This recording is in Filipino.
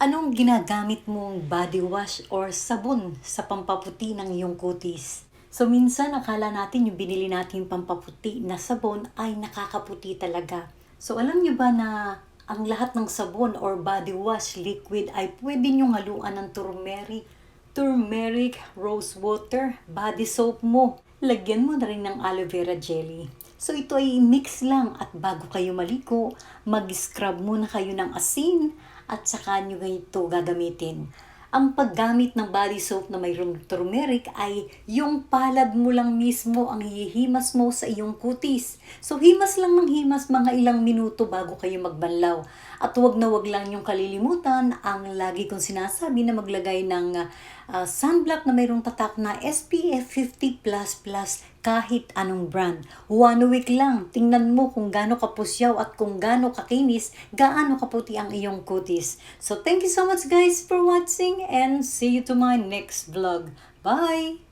Anong ginagamit mong body wash or sabon sa pampaputi ng iyong kutis? So minsan akala natin yung binili natin pampaputi na sabon ay nakakaputi talaga. So alam niyo ba na ang lahat ng sabon or body wash liquid ay pwede niyong haluan ng turmeric, turmeric, rose water, body soap mo. Lagyan mo na rin ng aloe vera jelly. So ito ay mix lang at bago kayo maliko, mag-scrub muna kayo ng asin at saka nyo ito gagamitin. Ang paggamit ng body soap na mayroong turmeric ay yung palad mo lang mismo ang hihimas mo sa iyong kutis. So himas lang ng himas mga ilang minuto bago kayo magbanlaw. At wag na wag lang yung kalilimutan ang lagi kong sinasabi na maglagay ng uh, sunblock na mayroong tatak na SPF 50++ kahit anong brand. One week lang, tingnan mo kung gaano kapusyaw at kung gaano kakinis, gaano kaputi ang iyong kutis. So thank you so much guys for watching and see you to my next vlog. Bye!